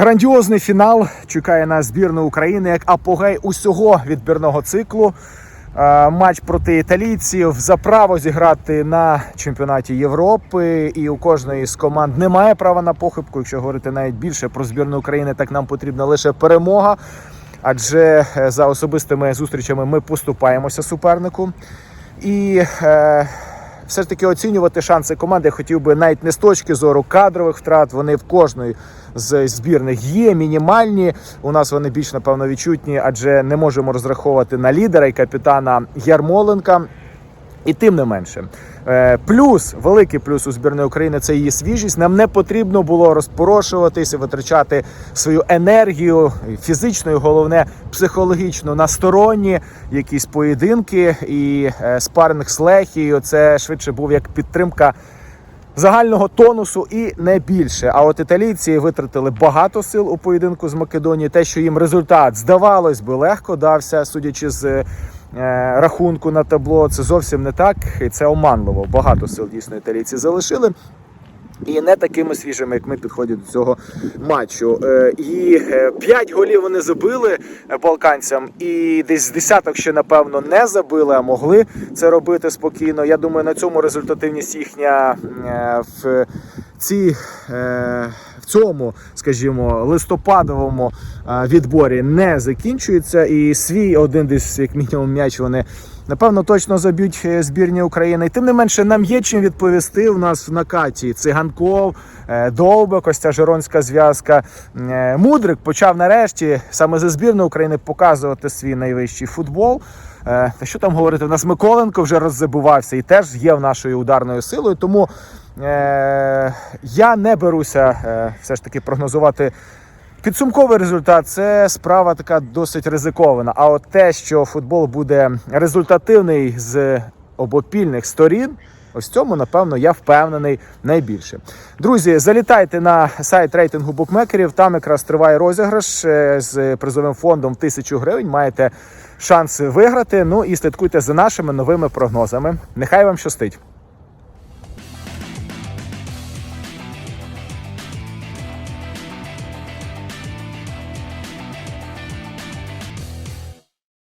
Грандіозний фінал чекає на збірну України як апогей усього відбірного циклу. Е, Матч проти італійців за право зіграти на чемпіонаті Європи, і у кожної з команд немає права на похибку. Якщо говорити навіть більше про збірну України, так нам потрібна лише перемога. Адже е, за особистими зустрічами ми поступаємося супернику. І е, все ж таки оцінювати шанси команди я хотів би навіть не з точки зору кадрових втрат. Вони в кожної з збірних є мінімальні. У нас вони більш напевно відчутні, адже не можемо розраховувати на лідера і капітана Ярмоленка. І тим не менше, Е, плюс, великий плюс у збірної України це її свіжість. Нам не потрібно було розпорошуватися, витрачати свою енергію, фізичну, і головне психологічну на сторонні якісь поєдинки і е, спаринг з Лехією. Це швидше був як підтримка загального тонусу і не більше. А от італійці витратили багато сил у поєдинку з Македонією. Те, що їм результат здавалось би легко дався, судячи з е, рахунку на табло, це зовсім не так. І це оманливо. Багато сил дійсно італійці залишили. І не такими свіжими, як ми підходять до цього матчу. Е, І 5 голів вони забили е, балканцям, і десь десяток ще напевно не забили, а могли це робити спокійно. Я думаю, на цьому результативність їхня е, в ці. е, В цьому, скажімо, листопадовому е, відборі не закінчується, і свій один десь як мінімум м'яч вони напевно точно заб'ють е, збірні України. І тим не менше, нам є чим відповісти. У нас в накаті циганков, е, Довбик, ось Жиронська зв'язка. Мудрик почав нарешті саме за збірну України показувати свій найвищий футбол. Та що там говорити? У нас Миколенко вже роззабувався і теж є в нашою ударною силою. Тому я не беруся е, все ж таки прогнозувати. Підсумковий результат це справа така досить ризикована. А от те, що футбол буде результативний з обопільних сторін, ось цьому, напевно, я впевнений найбільше. Друзі, залітайте на сайт рейтингу букмекерів. Там якраз триває розіграш е, з призовим фондом в тисячу гривень. Маєте шанс виграти. Ну і слідкуйте за нашими новими прогнозами. Нехай вам щастить.